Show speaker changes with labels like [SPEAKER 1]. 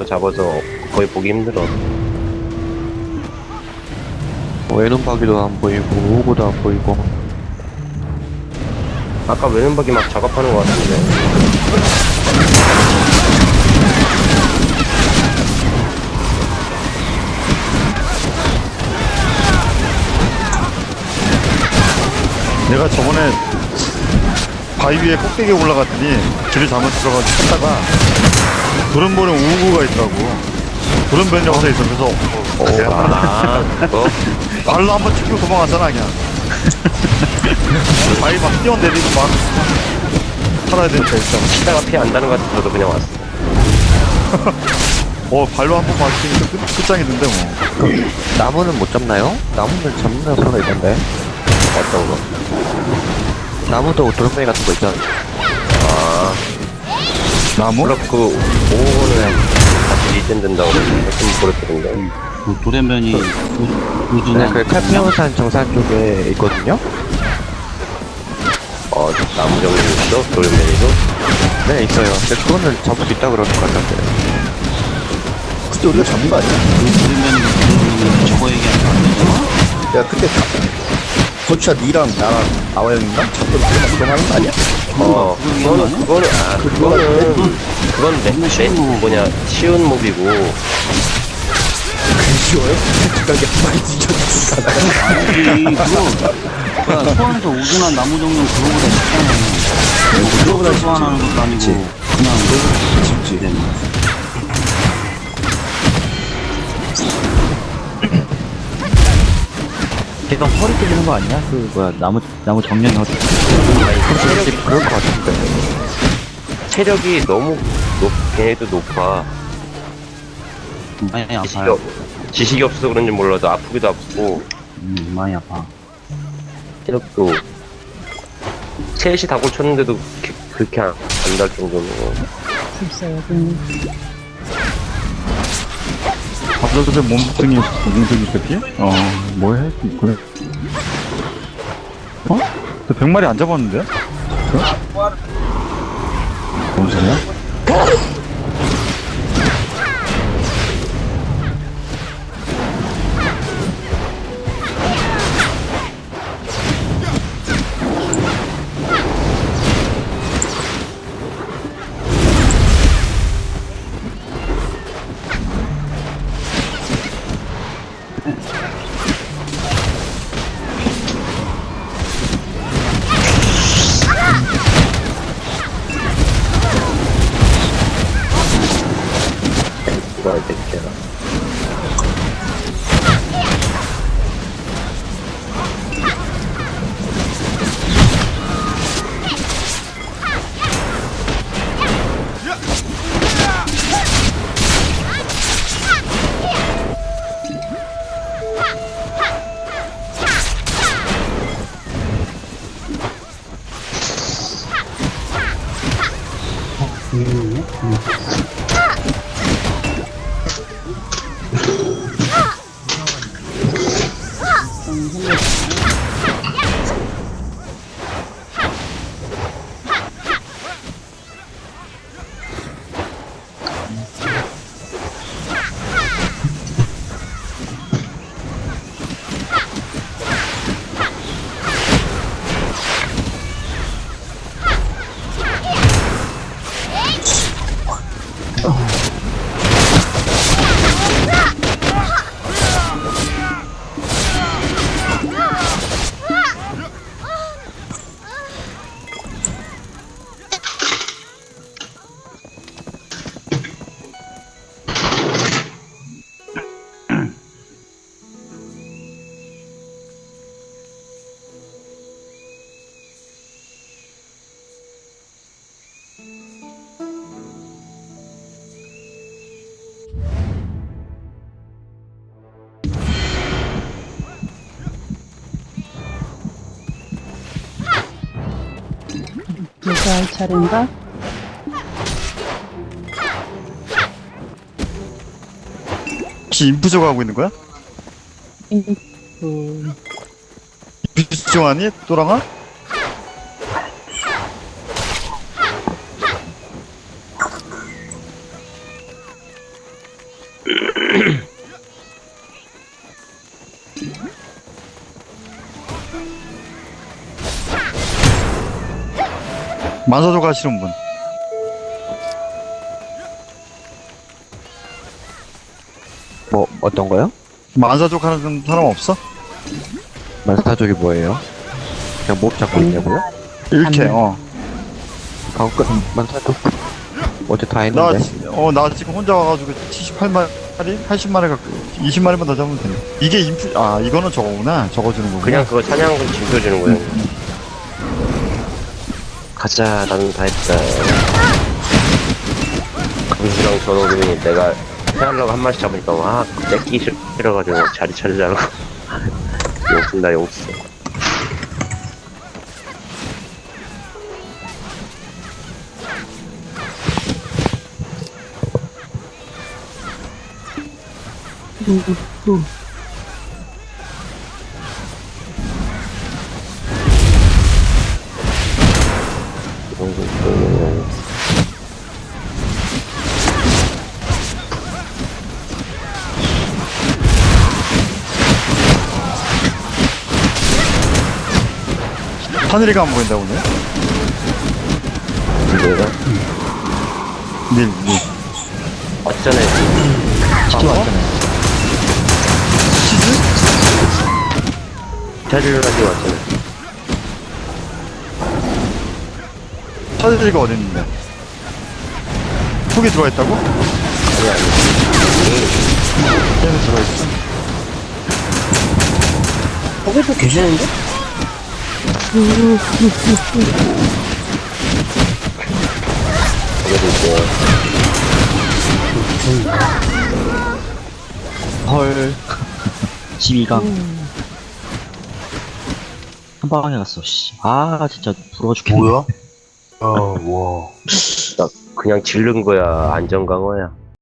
[SPEAKER 1] 가서 잡아서 거의 보기 힘들어.
[SPEAKER 2] 외눈박이도 안 보이고 호구도 안 보이고
[SPEAKER 1] 아까 외눈박이 막 작업하는 것 같은데.
[SPEAKER 3] 내가 저번에 바위 위에 꼭대기에 올라갔더니 길을 잘못 들어가서 찾다가 도른보는 우구가 있더라고. 도른변이 혼자 있어. 그래서 어, 내가
[SPEAKER 1] 아, 그거?
[SPEAKER 3] 발로 한번 치고 도망갔잖아 그냥. 바위 막 뛰어내리고 막 살아야 되니까 일단.
[SPEAKER 1] 치다가 피 안 나는 것 같아서 그냥 왔어.
[SPEAKER 3] 어 발로 한 번 맞으니까 끝, 끝장이던데 뭐.
[SPEAKER 2] 나무는 못 잡나요? 나무는 잡는 소가 있던데
[SPEAKER 1] 어떤 거?
[SPEAKER 2] 나무도 도롱뇽 같은 거 있잖아
[SPEAKER 1] 아,
[SPEAKER 3] 나무?
[SPEAKER 1] 그럼 그, 오후는 같이 리젠 된다고 좀 그랬거든요.
[SPEAKER 4] 그 도련변이 우-
[SPEAKER 2] 네,
[SPEAKER 4] 우주나
[SPEAKER 2] 그 칼페온산 정산 쪽에 있거든요
[SPEAKER 1] 어, 나무 정리 있어? 돌면이도?
[SPEAKER 2] 네 있어요 근데 그거는 잡을 수 있다고 그러는 것 같은데
[SPEAKER 5] 그때 우리가 잡는 거 아니야?
[SPEAKER 4] 그 도련변이 그 저거 얘기하면 안 되잖아.
[SPEAKER 5] 야 그때 다 거치야 니랑 나랑 아와 형인가? 잡던 그거만 그거 하는 거 아니야?
[SPEAKER 1] 어, 그거는, 그거는, 아, 그거는, 그건 내, 내, 뭐냐, 쉬운 몹이고,
[SPEAKER 5] 쉬워요? 가게 많이 뒤졌으니까
[SPEAKER 4] 아니 그거 소환해서 우주나 나무 정리는 그거보다 쉽잖아. 뭐 그거보다 소환하는 것도 아니고 그냥
[SPEAKER 5] 쉽지
[SPEAKER 6] 걔가 허리 뜯는 거 아니야? 그 뭐야 나무 나무 정년 허리
[SPEAKER 2] 솔직히 그럴 것 같은데
[SPEAKER 1] 체력이 너무 높, 걔네도 높아.
[SPEAKER 4] 많이
[SPEAKER 1] 지식이,
[SPEAKER 4] 아파요.
[SPEAKER 1] 없, 지식이 없어서 그런지 몰라도 아프기도 아프고,
[SPEAKER 4] 음, 많이 아파.
[SPEAKER 1] 체력도, 셋이 다골 쳤는데도 그- 그렇게 안 달 정도로.
[SPEAKER 3] 밥솥에 몸뚱이 몸뚱이 새끼? 어 뭐해? 그래. 어? 저 100마리 안 잡았는데? 어? 뭔 소리야?
[SPEAKER 1] 뭐야, 이 새끼야.
[SPEAKER 7] 내가 할 차례인가?
[SPEAKER 3] 혹시 인프저가 하고 있는 거야?
[SPEAKER 7] 그,
[SPEAKER 3] 인프저 아니? 또랑아? 만사조 가시는 분.
[SPEAKER 2] 뭐 어떤 거요?
[SPEAKER 3] 만사족 하는 사람 없어?
[SPEAKER 2] 만사족이 뭐예요? 그냥 몹 잡고 있냐고요?
[SPEAKER 3] 이렇게, 어.
[SPEAKER 2] 방금 끝 만사족 어제 다
[SPEAKER 3] 나,
[SPEAKER 2] 했는데
[SPEAKER 3] 지- 어, 나 지금 혼자 와가지고 78마리? 80마리 갖고 20마리만 더 잡으면 되네. 이게 인프, 아, 이거는 저거구나. 저거 주는 거구나.
[SPEAKER 1] 그냥 그거 사냥 짐표 주는 거야. 가자, 나는 다 했다. 강수랑 전호금이 내가 해하려고 한 마리 잡으니까, 와, 뺏기 싫- 싫어가지고 자리 찾으자고. 용쓴다, 용쓰.
[SPEAKER 3] 하늘이가 안 보인다, 오늘.
[SPEAKER 1] 내가
[SPEAKER 3] 닐, 닐.
[SPEAKER 1] 어쩌네.
[SPEAKER 6] 치킨 왔잖아요.
[SPEAKER 1] 자리를 가지고 왔잖아.
[SPEAKER 3] 하늘이가 어딨는데? 속에 들어와 있다고?
[SPEAKER 1] 아니, 아니.
[SPEAKER 3] 얘는 들어와 있어.
[SPEAKER 4] 거기도 계시는데?
[SPEAKER 6] 헐. 12강. 한 방에 갔어, 씨. 아, 진짜 부러워 죽겠네.
[SPEAKER 5] 뭐야? 아, 와.
[SPEAKER 1] 나 그냥 질른 거야. 안전 강화야.